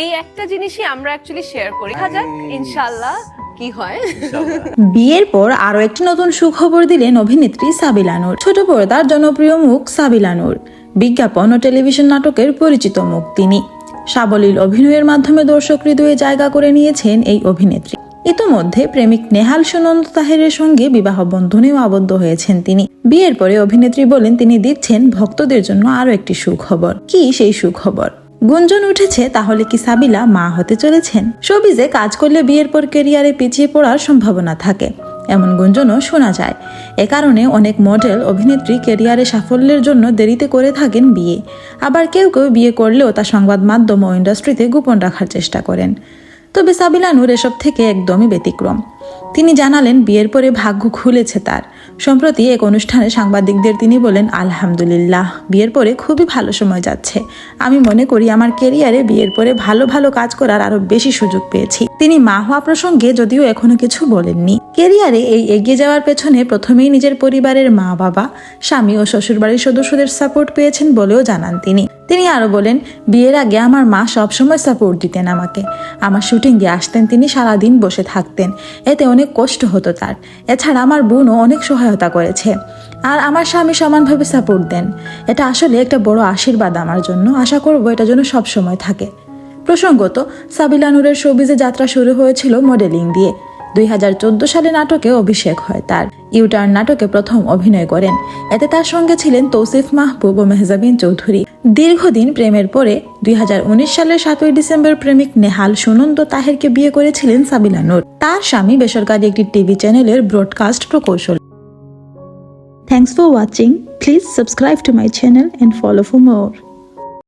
এই একটা জিনিসই আমরা অ্যাকচুয়ালি শেয়ার করি। দেখা যাক ইনশাল্লাহ কি হয়। বিয়ের পর আরও একটি নতুন সুখবর দিলেন অভিনেত্রী সাবিলা নূর ছোট পর্দার জনপ্রিয় মুখ সাবিলা নূর বিজ্ঞাপন ও টেলিভিশন নাটকের পরিচিত মুখ তিনি। সাবলীল অভিনয়ের মাধ্যমে দর্শক হৃদয়ে জায়গা করে নিয়েছেন এই অভিনেত্রী। ইতোমধ্যে প্রেমিক নেহাল সুনন্দ তাহেরের সঙ্গে বিবাহ বন্ধনেও আবদ্ধ হয়েছেন তিনি। বিয়ের পরে অভিনেত্রী বলেন তিনি দিচ্ছেন ভক্তদের জন্য আরও একটি সুখবর। কি সেই সুখবর? গুঞ্জন উঠেছে, তাহলে কি সাবিলা মা হতে চলেছেন? শোবিজে কাজ করলে বিয়ের পর কেরিয়ারে পিছিয়ে পড়ার সম্ভাবনা থাকে। এমন গুঞ্জনও শোনা যায়। এ কারণে অনেক মডেল, অভিনেত্রী কেরিয়ারে সাফল্যের জন্য দেরিতে করে থাকেন বিয়ে। আবার কেউ কেউ বিয়ে করলেও তা সংবাদ মাধ্যম ও ইন্ডাস্ট্রিতে গোপন রাখার চেষ্টা করেন। তবে সাবিলা নূর এসব থেকে একদমই ব্যতিক্রম। তিনি জানালেন, বিয়ের পরে ভাগ্য খুলেছে তার। সম্প্রতি এক অনুষ্ঠানে সাংবাদিকদের তিনি বলেন, আলহামদুলিল্লাহ, বিয়ের পরে খুবই ভালো সময় যাচ্ছে। আমি মনে করি আমার কেরিয়ারে বিয়ের পরে ভালো ভালো কাজ করার আরও বেশি সুযোগ পেয়েছি। তিনি মা হওয়া প্রসঙ্গে যদিও এখনও কিছু বলেননি। কেরিয়ারে এই এগিয়ে যাওয়ার পেছনে প্রথমেই নিজের পরিবারের মা, বাবা, স্বামী ও শ্বশুরবাড়ির সদস্যদের সাপোর্ট পেয়েছেন বলেও জানান তিনি। তিনি আরও বলেন, বিয়ের আগে আমার মা সবসময় সাপোর্ট দিতেন আমাকে। আমার শুটিং শুটিংয়ে আসতেন তিনি সারাদিন বসে থাকতেন। এতে অনেক কষ্ট হতো তার। এছাড়া আমার বোনও অনেক সহায়তা করেছে। আর আমার স্বামী সমানভাবে সাপোর্ট দেন। এটা আসলে একটা বড় আশীর্বাদ আমার জন্য। আশা করব এটা যেন সবসময় থাকে। প্রসঙ্গত, সাবিলা নূরের শোবিজে যাত্রা শুরু হয়েছিল মডেলিং দিয়ে। দুই হাজার চোদ্দ সালে নাটকে অভিষেক হয় তার। ইউটার্ন নাটকে প্রথম অভিনয় করেন। এতে তার সঙ্গে ছিলেন তৌসিফ মাহবুব ও মেহজাবিন চৌধুরী। দীর্ঘদিন প্রেমের পরে দুই হাজার উনিশ সালের সাতই ডিসেম্বর প্রেমিক নেহাল সুনন্দ তাহেরকে বিয়ে করেছিলেন সাবিলা নূর। তার স্বামী বেসরকারি একটি টিভি চ্যানেলের ব্রডকাস্ট প্রকৌশল। Thanks for watching please subscribe to my channel and follow for more